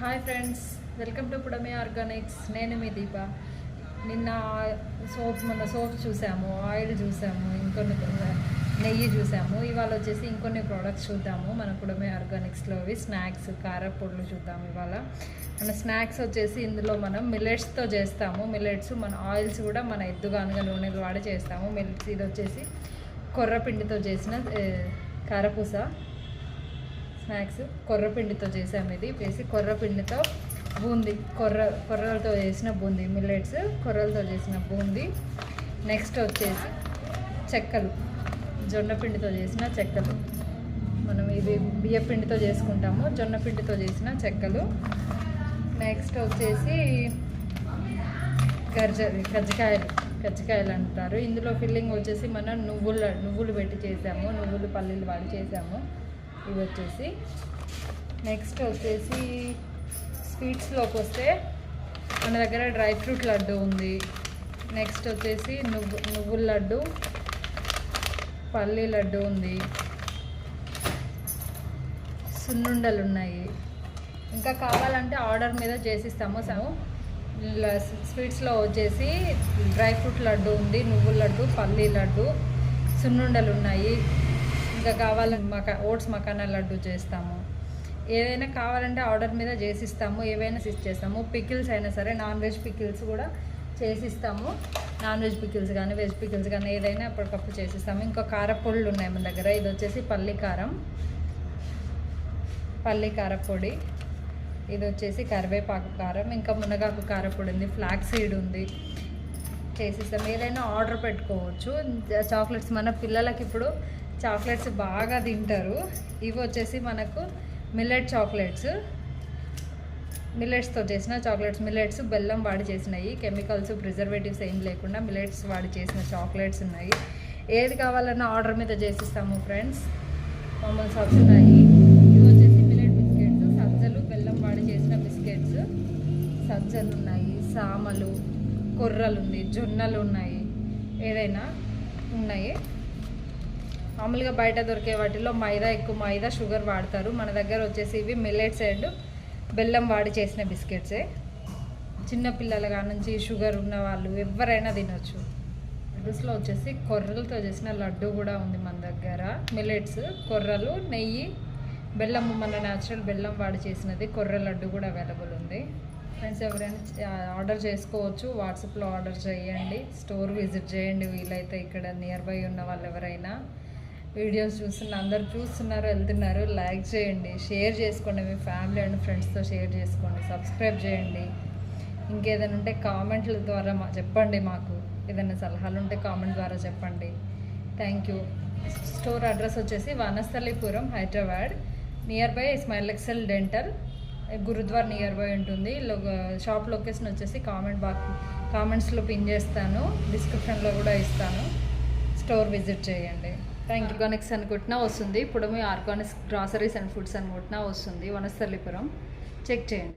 Hi friends welcome to Pudame Organics నేను మీ దీప. నిన్న సోప్ మొన్న సోప్ చూసాము ఆయిల్ చూసాము ఇంకొన్ని నెయ్యి చూసాము. ఇవాళ వచ్చేసి ఇంకొన్ని ప్రోడక్ట్స్ చూద్దాము. మన పుడమే ఆర్గానిక్స్లోవి స్నాక్స్ కారపొడులు చూద్దాము ఇవాళ. మన స్నాక్స్ వచ్చేసి ఇందులో మనం మిల్లెట్స్తో చేస్తాము. మిల్లెట్స్ మన ఆయిల్స్ కూడా మన ఎద్దుగానుగా నూనెలు వాడి చేస్తాము. మిల్లెట్స్ ఇది వచ్చేసి కొర్రపిండితో చేసిన కారపూస. స్నాక్స్ కొర్రపిండితో చేసాము ఇది. వేసి కొర్రపిండితో బూందీ కొర్ర కొర్రలతో చేసిన బూందీ మిల్లెట్స్ కొర్రలతో చేసిన బూందీ. నెక్స్ట్ వచ్చేసి చెక్కలు జొన్న పిండితో చేసిన చెక్కలు. మనం ఇది బియ్య పిండితో చేసుకుంటాము జొన్న పిండితో చేసిన చెక్కలు. నెక్స్ట్ వచ్చేసి గర్జ కజ్జికాయలు కజ్జికాయలు అంటారు. ఇందులో ఫిల్లింగ్ వచ్చేసి మనం నువ్వుల నువ్వులు పెట్టి చేసాము నువ్వులు పల్లీలు వాడి చేసాము. ఇవి వచ్చేసి నెక్స్ట్ వచ్చేసి స్వీట్స్లోకి వస్తే మన దగ్గర డ్రై ఫ్రూట్ లడ్డు ఉంది. నెక్స్ట్ వచ్చేసి నువ్వు నువ్వుల లడ్డు పల్లీ లడ్డు ఉంది. సున్నుండలు ఉన్నాయి. ఇంకా కావాలంటే ఆర్డర్ మీద చేసిస్తాము. సము స్వీట్స్లో వచ్చేసి డ్రై ఫ్రూట్ లడ్డు ఉంది నువ్వుల లడ్డు పల్లీ లడ్డు సున్నుండలు ఉన్నాయి. ఇంకా కావాలంటే మకా ఓట్స్ మకానా లడ్డు చేస్తాము. ఏదైనా కావాలంటే ఆర్డర్ మీద చేసిస్తాము ఏవైనా సిస్ చేస్తాము. పికిల్స్ అయినా సరే నాన్ వెజ్ పికిల్స్ కూడా చేసిస్తాము. నాన్ వెజ్ పికిల్స్ కానీ వెజ్ పికిల్స్ కానీ ఏదైనా అప్పటికప్పుడు చేసిస్తాము. ఇంకా కారపొళ్ళు ఉన్నాయి మన దగ్గర. ఇది వచ్చేసి పల్లి కారం. పల్లి కారపొడి. ఇది వచ్చేసి కరివేపాకు కారం. ఇంకా మునగాకు కారపొడి ఉంది. ఫ్లాక్ సీడ్ ఉంది. చేసిస్తాం ఏదైనా ఆర్డర్ పెట్టుకోవచ్చు. చాక్లెట్స్ మన పిల్లలకి ఇప్పుడు చాక్లెట్స్ బాగా తింటారు. ఇవి వచ్చేసి మనకు మిల్లెట్ చాక్లెట్స్ మిల్లెట్స్తో చేసిన చాక్లెట్స్ మిల్లెట్స్ బెల్లం వాడి చేసినాయి. కెమికల్స్ ప్రిజర్వేటివ్స్ ఏం లేకుండా మిల్లెట్స్ వాడి చేసిన చాక్లెట్స్ ఉన్నాయి. ఏది కావాలన్నా ఆర్డర్ మీద చేసిస్తాము ఫ్రెండ్స్ మమ్మల్ని సబ్స్ ఉన్నాయి. ఇవి వచ్చేసి మిల్లెట్ బిస్కెట్స్ సజ్జలు బెల్లం వాడి చేసిన బిస్కెట్స్ సజ్జలు ఉన్నాయి సామలు కొర్రలు ఉంది జొన్నలు ఉన్నాయి. ఏదైనా ఉన్నాయి. మామూలుగా బయట దొరికే వాటిలో మైదా ఎక్కువ మైదా షుగర్ వాడతారు. మన దగ్గర వచ్చేసి ఇవి మిల్లెట్స్ అండ్ బెల్లం వాడి చేసిన బిస్కెట్సే చిన్నపిల్లల కాడ నుంచి షుగర్ ఉన్న వాళ్ళు ఎవరైనా తినొచ్చు. లడ్డూస్లో వచ్చేసి కొర్రలతో చేసిన లడ్డు కూడా ఉంది మన దగ్గర. మిల్లెట్స్ కొర్రలు నెయ్యి బెల్లం మన న్యాచురల్ బెల్లం వాడి చేసినది కొర్ర లడ్డు కూడా అవైలబుల్ ఉంది. ఫ్రెండ్స్ ఎవరైనా ఆర్డర్ చేసుకోవచ్చు. వాట్సాప్లో ఆర్డర్ చేయండి. స్టోర్ విజిట్ చేయండి వీలైతే ఇక్కడ నియర్ బై ఉన్న వాళ్ళు ఎవరైనా. వీడియోస్ చూస్తున్న అందరు చూస్తున్నారు వెళ్తున్నారు లైక్ చేయండి షేర్ చేసుకోండి మీ ఫ్యామిలీ అండ్ ఫ్రెండ్స్తో షేర్ చేసుకోండి సబ్స్క్రైబ్ చేయండి. ఇంకేదైనా ఉంటే కామెంట్ల ద్వారా మా చెప్పండి మాకు. ఏదైనా సలహాలు ఉంటే కామెంట్ ద్వారా చెప్పండి. థ్యాంక్ యూ స్టోర్ అడ్రస్ వచ్చేసి Vanasthalipuram Hyderabad. Near by Smile Excel Dental Gurudwar near by ఉంటుంది. షాప్ లొకేషన్ వచ్చేసి కామెంట్ బాక్ కామెంట్స్లో పిన్ చేస్తాను. డిస్క్రిప్షన్లో కూడా ఇస్తాను. స్టోర్ విజిట్ చేయండి. థ్యాంక్ ఆర్గానిక్స్ అనుకుంటున్నా వస్తుంది. ఇప్పుడు మీ ఆర్గానిక్స్ గ్రాసరీస్ అండ్ ఫుడ్స్ అనుకుంటున్నా వస్తుంది. వనస్థలిపురం. చెక్ చేయండి.